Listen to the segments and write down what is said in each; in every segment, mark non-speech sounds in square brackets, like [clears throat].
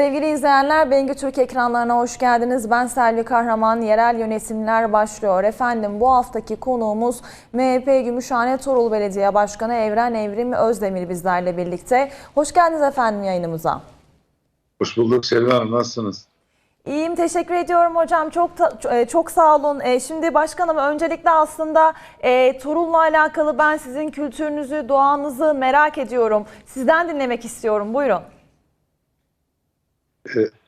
Sevgili izleyenler, Bengü Türk ekranlarına hoş geldiniz. Ben Selvi Kahraman, yerel yönetimler başlıyor. Efendim bu haftaki konuğumuz MHP Gümüşhane Torul Belediye Başkanı Evren Evrim Özdemir bizlerle birlikte. Hoş geldiniz efendim yayınımıza. Hoş bulduk Selvi Hanım. Nasılsınız? İyiyim, teşekkür ediyorum hocam. Çok e, çok sağ olun. E, Şimdi başkanım öncelikle aslında e, Torul'la alakalı ben sizin kültürünüzü, doğanızı merak ediyorum. Sizden dinlemek istiyorum. Buyurun.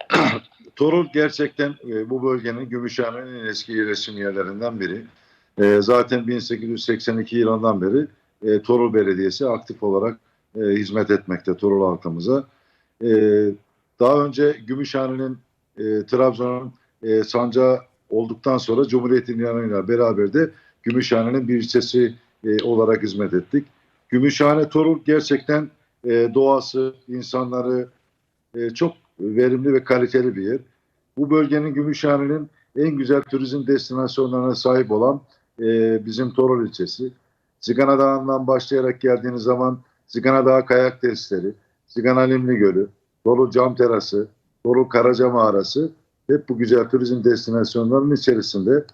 [clears throat] Torul gerçekten e, bu bölgenin Gümüşhane'nin en eski yerleşim yerlerinden biri. E, zaten 1882 yılından beri e, Torul Belediyesi aktif olarak e, hizmet etmekte Torul halkımıza. E, daha önce Gümüşhane'nin e, Trabzon'un e, sancağı olduktan sonra Cumhuriyet'in yanıyla beraber de Gümüşhane'nin bir ilçesi e, olarak hizmet ettik. Gümüşhane Torul gerçekten e, doğası, insanları e, çok verimli ve kaliteli bir yer. Bu bölgenin Gümüşhane'nin en güzel turizm destinasyonlarına sahip olan e, bizim Torul ilçesi. Zigana Dağı'ndan başlayarak geldiğiniz zaman Zigana Dağı kayak testleri, Zigana Limni Gölü, Torul Cam Terası, Torul Karaca Mağarası hep bu güzel turizm destinasyonlarının içerisinde.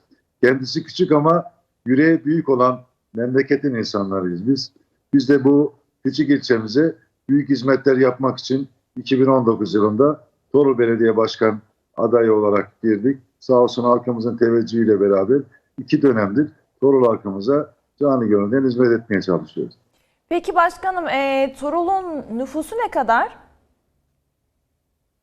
Kendisi küçük ama yüreği büyük olan memleketin insanlarıyız biz. Biz de bu küçük ilçemize büyük hizmetler yapmak için 2019 yılında Torul Belediye Başkan adayı olarak girdik. Sağ olsun halkımızın teveccühüyle beraber iki dönemdir Torul halkımıza canı gönülden hizmet etmeye çalışıyoruz. Peki başkanım, e, Torul'un nüfusu ne kadar?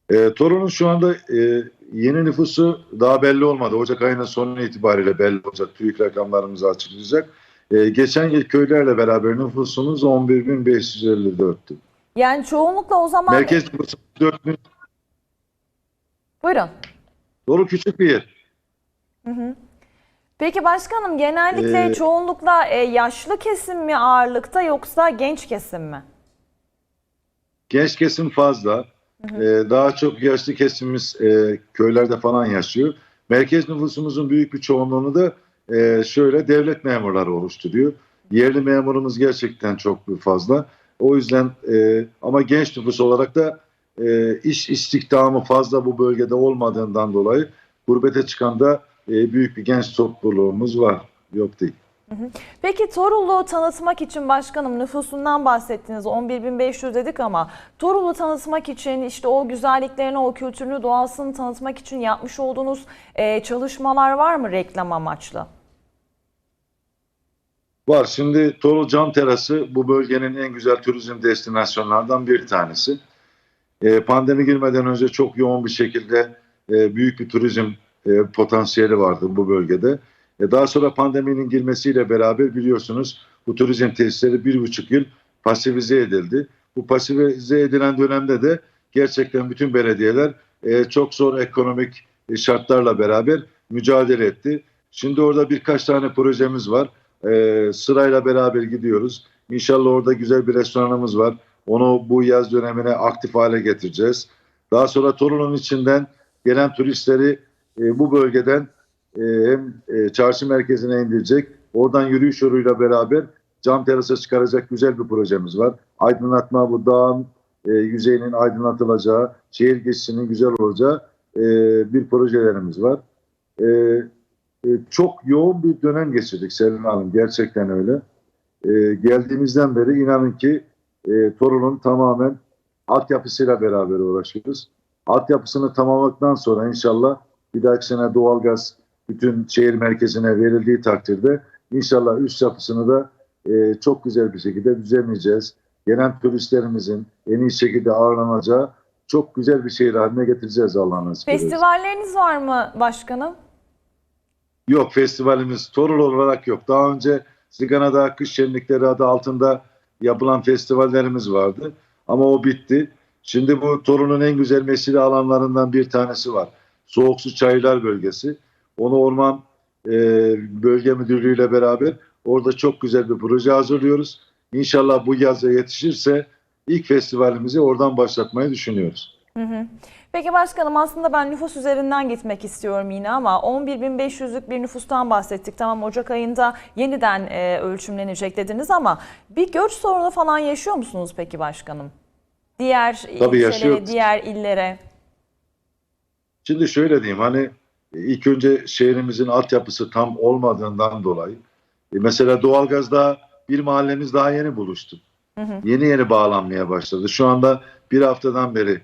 E, Torun'un şu anda e, yeni nüfusu daha belli olmadı. Ocak ayının sonu itibariyle belli olacak. TÜİK rakamlarımızı açıklayacak. E, geçen yıl köylerle beraber nüfusumuz 11.554'tü. Yani çoğunlukla o zaman... Merkez nüfusu 4.000. Buyurun. Torul küçük bir yer. Peki başkanım genellikle Ee, çoğunlukla e, yaşlı kesim mi ağırlıkta yoksa genç kesim mi? Genç kesim fazla. Ee, daha çok yaşlı kesimimiz e, köylerde falan yaşıyor. Merkez nüfusumuzun büyük bir çoğunluğunu da e, şöyle devlet memurları oluşturuyor. Yerli memurumuz gerçekten çok fazla. O yüzden e, ama genç nüfus olarak da e, iş istihdamı fazla bu bölgede olmadığından dolayı gurbete çıkan da e, büyük bir genç topluluğumuz var. Yok değil. Peki Torul'u tanıtmak için başkanım nüfusundan bahsettiniz 11.500 dedik ama Torul'u tanıtmak için işte o güzelliklerini, o kültürünü, doğasını tanıtmak için yapmış olduğunuz e, çalışmalar var mı reklam amaçlı? Var. Şimdi Torul Cam Terası bu bölgenin en güzel turizm destinasyonlarından bir tanesi. Ee, pandemi girmeden önce çok yoğun bir şekilde e, büyük bir turizm e, potansiyeli vardı bu bölgede. E, daha sonra pandeminin girmesiyle beraber biliyorsunuz bu turizm tesisleri bir buçuk yıl pasifize edildi. Bu pasifize edilen dönemde de gerçekten bütün belediyeler e, çok zor ekonomik e, şartlarla beraber mücadele etti. Şimdi orada birkaç tane projemiz var. Sırayla beraber gidiyoruz. İnşallah orada güzel bir restoranımız var. Onu bu yaz dönemine aktif hale getireceğiz. Daha sonra Torun'un içinden gelen turistleri e, bu bölgeden e, hem e, çarşı merkezine indirecek. Oradan yürüyüş yoluyla beraber cam terasa çıkaracak güzel bir projemiz var. Aydınlatma bu dağın e, yüzeyinin aydınlatılacağı, şehir geçişinin güzel olacağı e, bir projelerimiz var. E, e, çok yoğun bir dönem geçirdik Selin Hanım. Gerçekten öyle. E, geldiğimizden beri inanın ki e, Torun'un tamamen altyapısıyla beraber uğraşıyoruz. Altyapısını tamamladıktan sonra inşallah bir dahaki sene doğalgaz bütün şehir merkezine verildiği takdirde inşallah üst yapısını da e, çok güzel bir şekilde düzenleyeceğiz. Gelen turistlerimizin en iyi şekilde ağırlanacağı çok güzel bir şehir haline getireceğiz Allah'ın nasip ederse. Festivalleriniz var mı başkanım? Yok festivalimiz Torul olarak yok. Daha önce Zigana'da kış şenlikleri adı altında yapılan festivallerimiz vardı. Ama o bitti. Şimdi bu Torun'un en güzel mesire alanlarından bir tanesi var. Soğuk Su Çaylar Bölgesi. Onu Orman e, Bölge Müdürlüğü ile beraber orada çok güzel bir proje hazırlıyoruz. İnşallah bu yaza yetişirse ilk festivalimizi oradan başlatmayı düşünüyoruz. Hı hı. Peki başkanım aslında ben nüfus üzerinden gitmek istiyorum yine ama 11.500'lük bir nüfustan bahsettik. Tamam Ocak ayında yeniden e, ölçümlenecek dediniz ama bir göç sorunu falan yaşıyor musunuz peki başkanım? Diğer Tabii ilçelere, diğer illere. Şimdi şöyle diyeyim hani ilk önce şehrimizin altyapısı tam olmadığından dolayı e, mesela doğalgazda bir mahallemiz daha yeni buluştu. Hı hı. Yeni yeni bağlanmaya başladı. Şu anda bir haftadan beri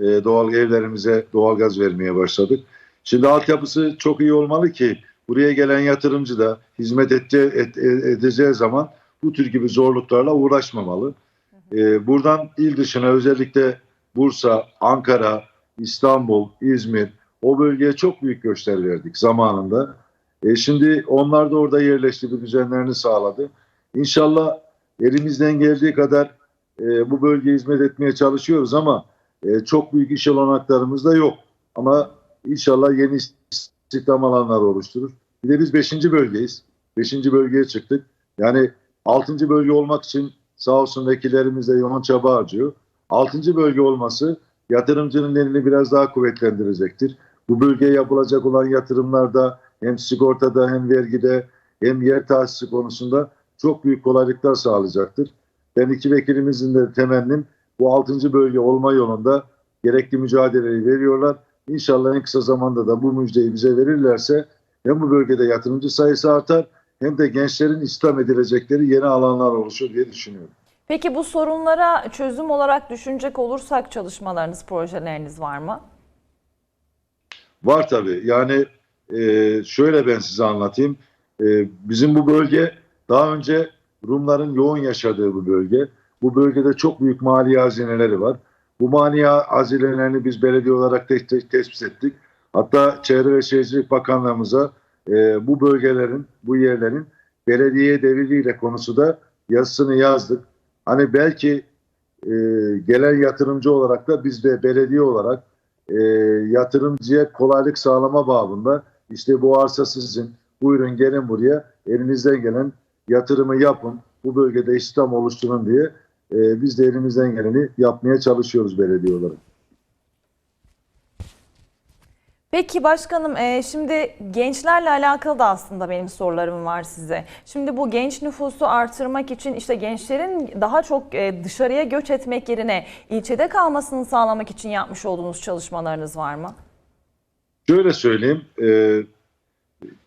e, doğal evlerimize doğalgaz vermeye başladık. Şimdi altyapısı çok iyi olmalı ki buraya gelen yatırımcı da hizmet edeceği, et- e- edeceği zaman bu tür gibi zorluklarla uğraşmamalı. E, buradan il dışına özellikle Bursa, Ankara, İstanbul, İzmir o bölgeye çok büyük göçler verdik zamanında. E, şimdi onlar da orada yerleşti, bir düzenlerini sağladı. İnşallah elimizden geldiği kadar e, bu bölgeye hizmet etmeye çalışıyoruz ama e, çok büyük iş olanaklarımız da yok. Ama inşallah yeni istihdam alanları oluşturur. Bir de biz 5. bölgeyiz. 5. bölgeye çıktık. Yani 6. bölge olmak için sağ olsun vekillerimiz de yoğun çaba harcıyor. 6. bölge olması yatırımcının elini biraz daha kuvvetlendirecektir. Bu bölgeye yapılacak olan yatırımlarda hem sigortada hem vergide hem yer tahsisi konusunda çok büyük kolaylıklar sağlayacaktır. Ben iki vekilimizin de temennim bu 6. bölge olma yolunda gerekli mücadeleyi veriyorlar. İnşallah en kısa zamanda da bu müjdeyi bize verirlerse hem bu bölgede yatırımcı sayısı artar hem de gençlerin istihdam edilecekleri yeni alanlar oluşur diye düşünüyorum. Peki bu sorunlara çözüm olarak düşünecek olursak çalışmalarınız, projeleriniz var mı? Var tabii. Yani e, şöyle ben size anlatayım. E, bizim bu bölge daha önce Rumların yoğun yaşadığı bu bölge. Bu bölgede çok büyük mali hazineleri var. Bu mali hazinelerini biz belediye olarak te- te- tespit ettik. Hatta Çevre ve Şehircilik Bakanlığımıza e, bu bölgelerin, bu yerlerin belediyeye devriliyle konusu da yazısını yazdık. Hani belki e, gelen yatırımcı olarak da biz de belediye olarak e, yatırımcıya kolaylık sağlama babında işte bu arsa sizin buyurun gelin buraya elinizden gelen yatırımı yapın bu bölgede istihdam oluşturun diye e, biz de elimizden geleni yapmaya çalışıyoruz belediye olarak. Peki başkanım e, şimdi gençlerle alakalı da aslında benim sorularım var size. Şimdi bu genç nüfusu artırmak için işte gençlerin daha çok e, dışarıya göç etmek yerine ilçede kalmasını sağlamak için yapmış olduğunuz çalışmalarınız var mı? Şöyle söyleyeyim e,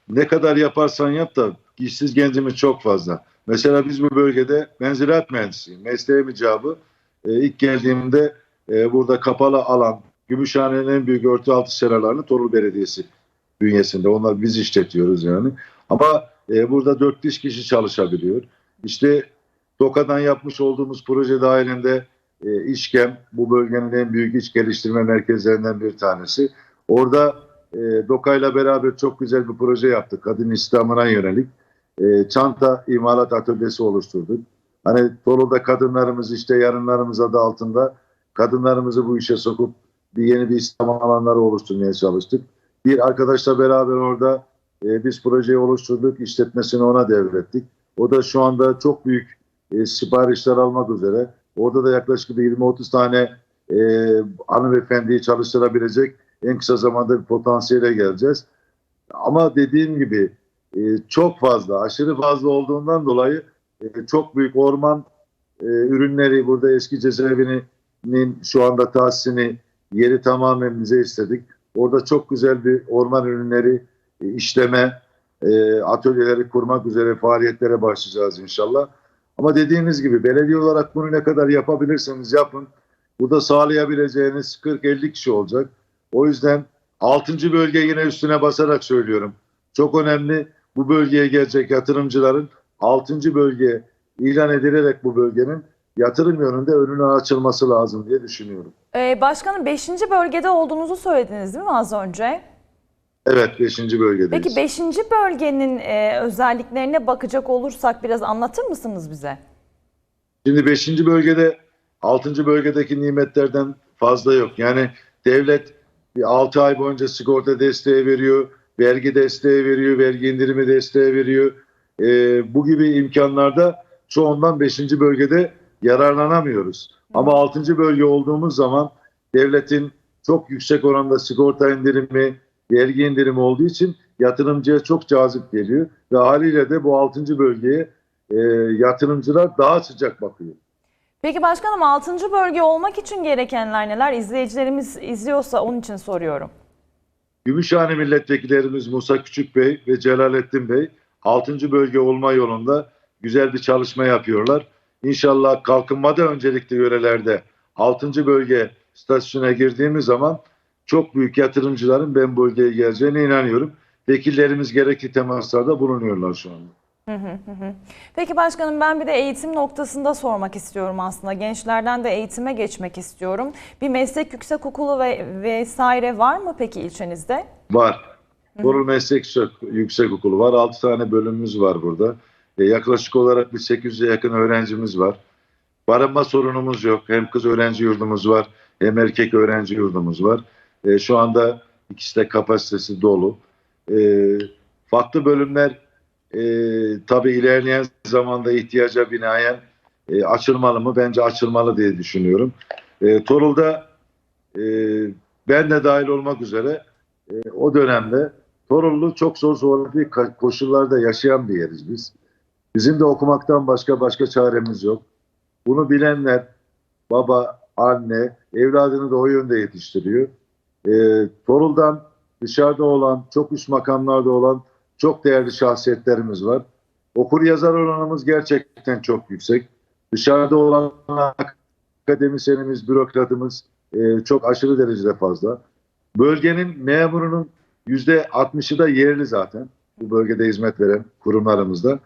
ne kadar yaparsan yap da işsiz gencimiz çok fazla. Mesela biz bu bölgede ben ziraat mühendisiyim. Mesleğim icabı e, ilk geldiğimde e, burada kapalı alan Gümüşhane'nin en büyük örtü altı seralarını Torul Belediyesi bünyesinde. Onlar biz işletiyoruz yani. Ama e, burada 4-5 kişi çalışabiliyor. İşte DOKA'dan yapmış olduğumuz proje dahilinde e, İşkem bu bölgenin en büyük iş geliştirme merkezlerinden bir tanesi. Orada e, DOKA'yla beraber çok güzel bir proje yaptık. Kadın İslam'ına yönelik. E, çanta imalat atölyesi oluşturduk. Hani Torul'da kadınlarımız işte yarınlarımız adı altında kadınlarımızı bu işe sokup bir yeni bir İslam alanları oluşturmaya çalıştık. Bir arkadaşla beraber orada e, biz projeyi oluşturduk. işletmesini ona devrettik. O da şu anda çok büyük e, siparişler almak üzere. Orada da yaklaşık bir 20-30 tane e, hanımefendiyi çalıştırabilecek en kısa zamanda bir potansiyele geleceğiz. Ama dediğim gibi e, çok fazla, aşırı fazla olduğundan dolayı e, çok büyük orman e, ürünleri burada eski cezaevinin şu anda tahsisini yeri tamamen bize istedik. Orada çok güzel bir orman ürünleri e, işleme e, atölyeleri kurmak üzere faaliyetlere başlayacağız inşallah. Ama dediğiniz gibi belediye olarak bunu ne kadar yapabilirseniz yapın. Burada sağlayabileceğiniz 40-50 kişi olacak. O yüzden 6. bölge yine üstüne basarak söylüyorum. Çok önemli bu bölgeye gelecek yatırımcıların 6. bölge ilan edilerek bu bölgenin yatırım yönünde önünün açılması lazım diye düşünüyorum. E, başkanım 5. bölgede olduğunuzu söylediniz değil mi az önce? Evet 5. bölgedeyiz. Peki 5. bölgenin e, özelliklerine bakacak olursak biraz anlatır mısınız bize? Şimdi 5. bölgede 6. bölgedeki nimetlerden fazla yok. Yani devlet bir 6 ay boyunca sigorta desteği veriyor, vergi desteği veriyor, vergi indirimi desteği veriyor. Ee, bu gibi imkanlarda çoğundan 5. bölgede yararlanamıyoruz. Ama 6. bölge olduğumuz zaman devletin çok yüksek oranda sigorta indirimi, vergi indirimi olduğu için yatırımcıya çok cazip geliyor. Ve haliyle de bu 6. bölgeye e, yatırımcılar daha sıcak bakıyor. Peki başkanım 6. bölge olmak için gerekenler neler? İzleyicilerimiz izliyorsa onun için soruyorum. Gümüşhane milletvekillerimiz Musa Küçük Bey ve Celalettin Bey 6. bölge olma yolunda güzel bir çalışma yapıyorlar. İnşallah kalkınmada öncelikli yörelerde 6. bölge statüsüne girdiğimiz zaman çok büyük yatırımcıların ben bölgeye geleceğine inanıyorum. Vekillerimiz gerekli temaslarda bulunuyorlar şu anda. Peki başkanım ben bir de eğitim noktasında sormak istiyorum aslında. Gençlerden de eğitime geçmek istiyorum. Bir meslek yüksekokulu ve vesaire var mı peki ilçenizde? Var. Torul Meslek Yüksek- Yüksekokulu var. 6 tane bölümümüz var burada. E, yaklaşık olarak bir 800'e yakın öğrencimiz var. Barınma sorunumuz yok. Hem kız öğrenci yurdumuz var hem erkek öğrenci yurdumuz var. E, şu anda ikisi de kapasitesi dolu. E, farklı bölümler e, tabii ilerleyen zamanda ihtiyaca binaen e, açılmalı mı? Bence açılmalı diye düşünüyorum. E, Torul'da e, ben de dahil olmak üzere e, o dönemde Torullu çok zor zorlu koşullarda yaşayan bir yeriz biz. Bizim de okumaktan başka başka çaremiz yok. Bunu bilenler baba, anne evladını da o yönde yetiştiriyor. E, Torul'dan dışarıda olan, çok üst makamlarda olan çok değerli şahsiyetlerimiz var. Okur yazar oranımız gerçekten çok yüksek. Dışarıda olan akademisyenimiz, bürokratımız e, çok aşırı derecede fazla. Bölgenin memurunun yüzde 60'ı da yerli zaten. Bu bölgede hizmet veren kurumlarımızda.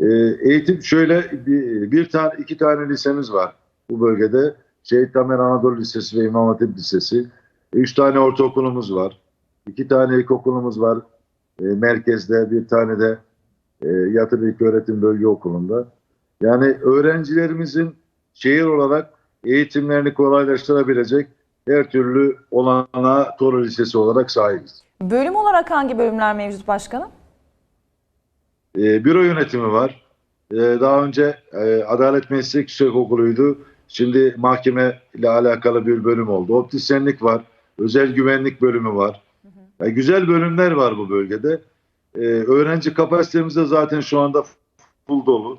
E, eğitim şöyle bir, bir tane iki tane lisemiz var bu bölgede. Şehit Tamer Anadolu Lisesi ve İmam Hatip Lisesi. Üç tane ortaokulumuz var. iki tane ilkokulumuz var e, merkezde. Bir tane de e, Yatılı İlköğretim Bölge Okulu'nda. Yani öğrencilerimizin şehir olarak eğitimlerini kolaylaştırabilecek her türlü olanağa Torul Lisesi olarak sahibiz. Bölüm olarak hangi bölümler mevcut başkanım? E, büro yönetimi var. E, daha önce e, Adalet Meslek Yüksekokulu'ydu. Şimdi mahkeme ile alakalı bir bölüm oldu. Optisyenlik var. Özel güvenlik bölümü var. Yani güzel bölümler var bu bölgede. E, öğrenci kapasitemiz de zaten şu anda full dolu.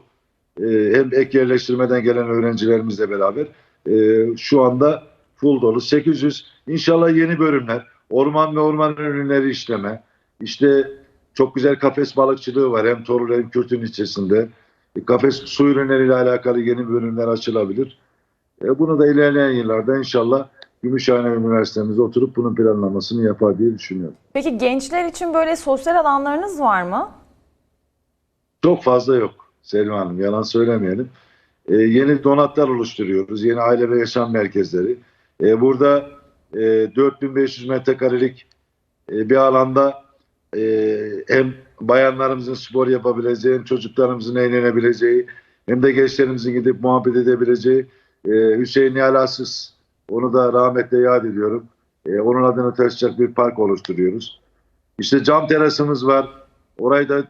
E, hem ek yerleştirmeden gelen öğrencilerimizle beraber e, şu anda full dolu. 800 inşallah yeni bölümler. Orman ve orman ürünleri işleme. İşte çok güzel kafes balıkçılığı var hem Torul hem Kürtün ilçesinde. E, kafes su ürünleriyle alakalı yeni bölümler açılabilir. E, bunu da ilerleyen yıllarda inşallah Gümüşhane Üniversitemizde oturup bunun planlamasını yapar diye düşünüyorum. Peki gençler için böyle sosyal alanlarınız var mı? Çok fazla yok Selma Hanım yalan söylemeyelim. E, yeni donatlar oluşturuyoruz. Yeni aile ve yaşam merkezleri. E, burada e, 4500 metrekarelik e, bir alanda e, hem bayanlarımızın spor yapabileceği hem çocuklarımızın eğlenebileceği hem de gençlerimizin gidip muhabbet edebileceği e, Hüseyin Yalasız onu da rahmetle yad ediyorum. E, onun adını taşıyacak bir park oluşturuyoruz. İşte cam terasımız var. Orayı da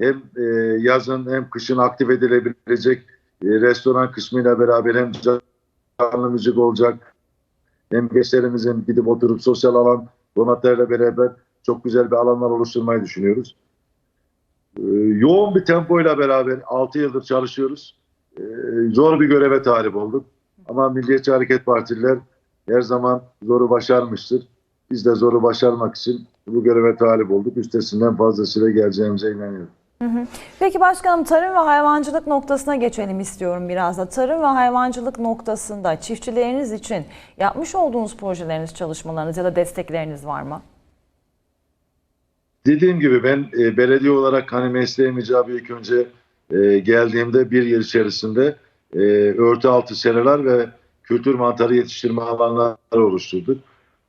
hem e, yazın hem kışın aktif edilebilecek e, restoran kısmıyla beraber hem canlı müzik olacak hem gençlerimizin gidip oturup sosyal alan donatlarla beraber çok güzel bir alanlar oluşturmayı düşünüyoruz. E, yoğun bir tempoyla beraber 6 yıldır çalışıyoruz. E, zor bir göreve talip olduk. Ama Milliyetçi Hareket Partililer her zaman zoru başarmıştır. Biz de zoru başarmak için bu göreve talip olduk. Üstesinden fazlasıyla geleceğimize inanıyorum. Peki başkanım tarım ve hayvancılık noktasına geçelim istiyorum biraz da. Tarım ve hayvancılık noktasında çiftçileriniz için yapmış olduğunuz projeleriniz, çalışmalarınız ya da destekleriniz var mı? Dediğim gibi ben e, belediye olarak hani mesleğim icabı ilk önce e, geldiğimde bir yıl içerisinde e, örtü altı seralar ve kültür mantarı yetiştirme alanları oluşturduk.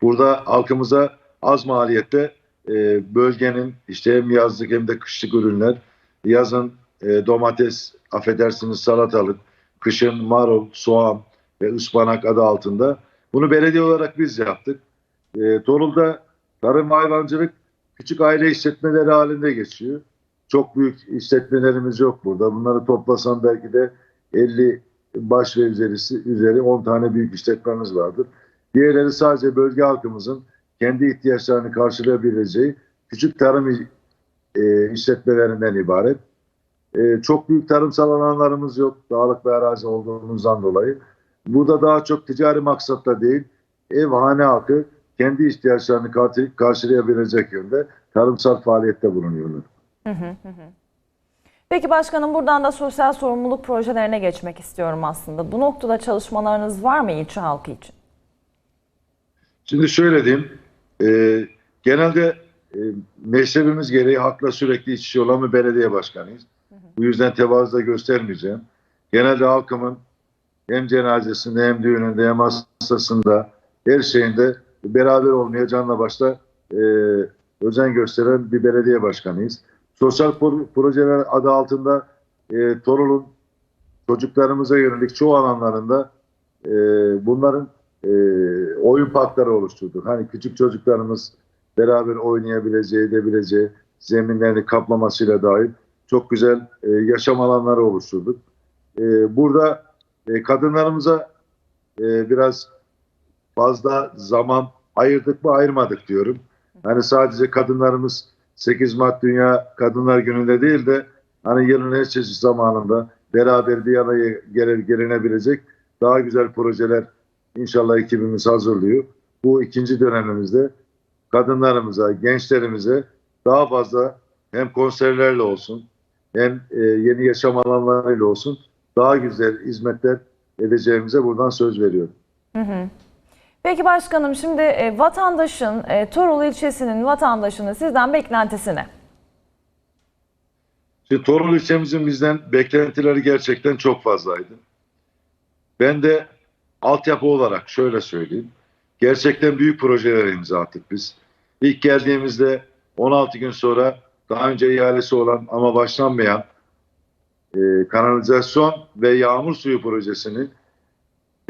Burada halkımıza az maliyette e, bölgenin işte hem yazlık hem de kışlık ürünler, yazın e, domates, affedersiniz salatalık, kışın marul, soğan ve ıspanak adı altında. Bunu belediye olarak biz yaptık. E, Torul'da tarım hayvancılık küçük aile işletmeleri halinde geçiyor. Çok büyük işletmelerimiz yok burada. Bunları toplasam belki de 50 baş ve üzerisi, üzeri 10 tane büyük işletmemiz vardır. Diğerleri sadece bölge halkımızın kendi ihtiyaçlarını karşılayabileceği küçük tarım e, işletmelerinden ibaret. E, çok büyük tarımsal alanlarımız yok. Dağlık bir arazi olduğumuzdan dolayı. Burada daha çok ticari maksatla değil, ev hane halkı kendi ihtiyaçlarını karşı- karşılayabilecek yönde tarımsal faaliyette bulunuyorlar. Peki başkanım buradan da sosyal sorumluluk projelerine geçmek istiyorum aslında. Bu noktada çalışmalarınız var mı ilçe halkı için? Şimdi şöyle diyeyim, e, genelde e, mezhebimiz gereği halkla sürekli iç içe olan bir belediye başkanıyız. Bu yüzden tevazu da göstermeyeceğim. Genelde halkımın hem cenazesinde hem düğününde hem hastasında her şeyinde beraber olmaya canla başla e, özen gösteren bir belediye başkanıyız. Sosyal pro- projeler adı altında e, Torul'un çocuklarımıza yönelik çoğu alanlarında e, bunların e, oyun parkları oluşturduk. Hani küçük çocuklarımız beraber oynayabileceği, edebileceği zeminlerini kaplamasıyla dahil çok güzel e, yaşam alanları oluşturduk. E, burada e, kadınlarımıza e, biraz fazla zaman ayırdık mı ayırmadık diyorum. Hani sadece kadınlarımız 8 Mart Dünya Kadınlar Günü'nde değil de hani yılın her çeşit zamanında beraber bir araya gelir, gelinebilecek daha güzel projeler inşallah ekibimiz hazırlıyor. Bu ikinci dönemimizde kadınlarımıza, gençlerimize daha fazla hem konserlerle olsun hem e, yeni yaşam alanlarıyla olsun daha güzel hizmetler edeceğimize buradan söz veriyorum. Peki başkanım şimdi e, vatandaşın, e, Torul ilçesinin vatandaşının sizden beklentisi ne? Şimdi Torun ilçemizin bizden beklentileri gerçekten çok fazlaydı. Ben de altyapı olarak şöyle söyleyeyim. Gerçekten büyük projeler imza attık biz. İlk geldiğimizde 16 gün sonra daha önce ihalesi olan ama başlanmayan e, kanalizasyon ve yağmur suyu projesini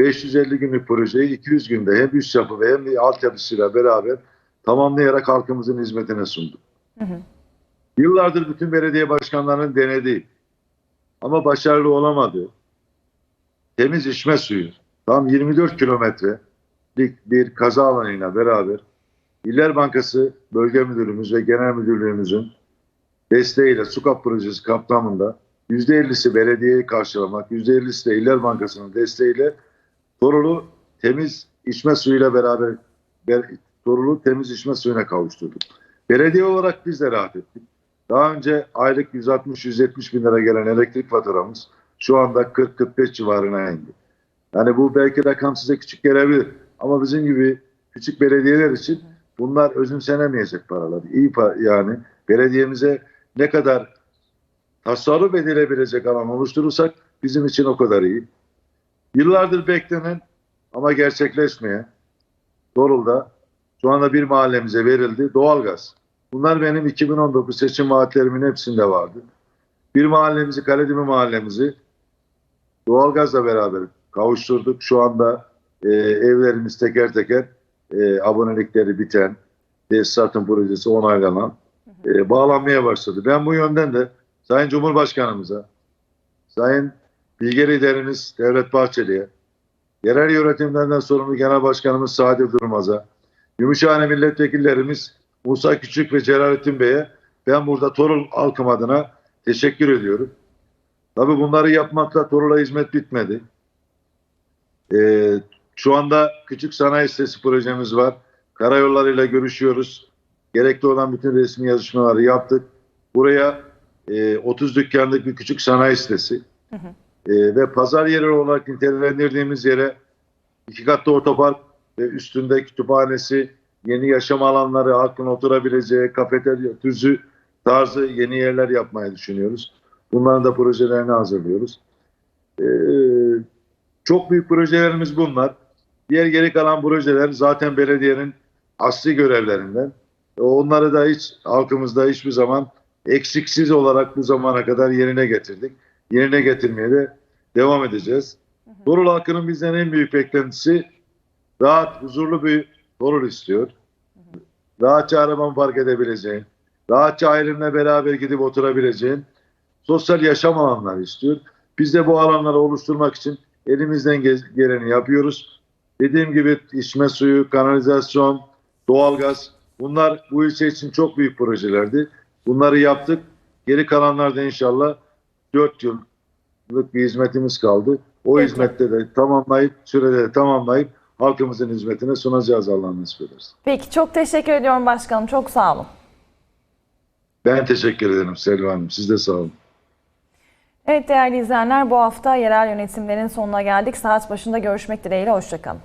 550 günlük projeyi 200 günde hem üst yapı ve hem de altyapısıyla beraber tamamlayarak halkımızın hizmetine sunduk. Yıllardır bütün belediye başkanlarının denediği ama başarılı olamadığı temiz içme suyu tam 24 kilometrelik bir kaza alanıyla beraber İller Bankası Bölge Müdürlüğümüz ve Genel Müdürlüğümüzün desteğiyle SUKAP projesi kapsamında %50'si belediyeyi karşılamak, %50'si de İller Bankası'nın desteğiyle Torulu temiz içme suyuyla beraber be- Torulu temiz içme suyuna kavuşturduk. Belediye olarak biz de rahat ettik. Daha önce aylık 160-170 bin lira gelen elektrik faturamız şu anda 40-45 civarına indi. Yani bu belki rakam size küçük gelebilir. Ama bizim gibi küçük belediyeler için bunlar özümsenemeyecek paralar. İyi pa- yani belediyemize ne kadar tasarruf edilebilecek alan oluşturursak bizim için o kadar iyi. Yıllardır beklenen ama gerçekleşmeyen Dorul'da şu anda bir mahallemize verildi doğalgaz. Bunlar benim 2019 seçim vaatlerimin hepsinde vardı. Bir mahallemizi, Kaledimi mahallemizi doğalgazla beraber kavuşturduk. Şu anda e, evlerimiz teker teker e, abonelikleri biten, tesisatın projesi onaylanan e, bağlanmaya başladı. Ben bu yönden de Sayın Cumhurbaşkanımıza, Sayın Bilge Liderimiz Devlet Bahçeli'ye, yerel yönetimlerden sorumlu Genel Başkanımız Sadi Durmaz'a, Gümüşhane milletvekillerimiz Musa Küçük ve Celalettin Bey'e ben burada Torul halkım adına teşekkür ediyorum. Tabii bunları yapmakla Torul'a hizmet bitmedi. Ee, şu anda küçük sanayi sitesi projemiz var. Karayollarıyla görüşüyoruz. Gerekli olan bütün resmi yazışmaları yaptık. Buraya e, 30 dükkanlık bir küçük sanayi sitesi. E, ve pazar yeri olarak nitelendirdiğimiz yere iki katlı otopark ve üstünde kütüphanesi, yeni yaşam alanları, halkın oturabileceği, kafeterya, tüzü tarzı yeni yerler yapmayı düşünüyoruz. Bunların da projelerini hazırlıyoruz. Ee, çok büyük projelerimiz bunlar. Diğer geri kalan projeler zaten belediyenin asli görevlerinden. E, Onları da hiç halkımızda hiçbir zaman eksiksiz olarak bu zamana kadar yerine getirdik. Yerine getirmeye de devam edeceğiz. Torul halkının bizden en büyük beklentisi rahat, huzurlu bir Torul istiyor. Rahatça arabanı park edebileceğin, rahatça ailenle beraber gidip oturabileceğin sosyal yaşam alanları istiyor. Biz de bu alanları oluşturmak için elimizden ge- geleni yapıyoruz. Dediğim gibi içme suyu, kanalizasyon, doğalgaz bunlar bu ilçe için çok büyük projelerdi. Bunları yaptık. Geri kalanlarda inşallah 4 yıllık bir hizmetimiz kaldı. O Peki. hizmette de tamamlayıp, sürede de tamamlayıp halkımızın hizmetine sunacağız Allah nasip ederse. Peki çok teşekkür ediyorum başkanım. Çok sağ olun. Ben teşekkür ederim Selva Hanım. Siz de sağ olun. Evet değerli izleyenler bu hafta yerel yönetimlerin sonuna geldik. Saat başında görüşmek dileğiyle. Hoşçakalın.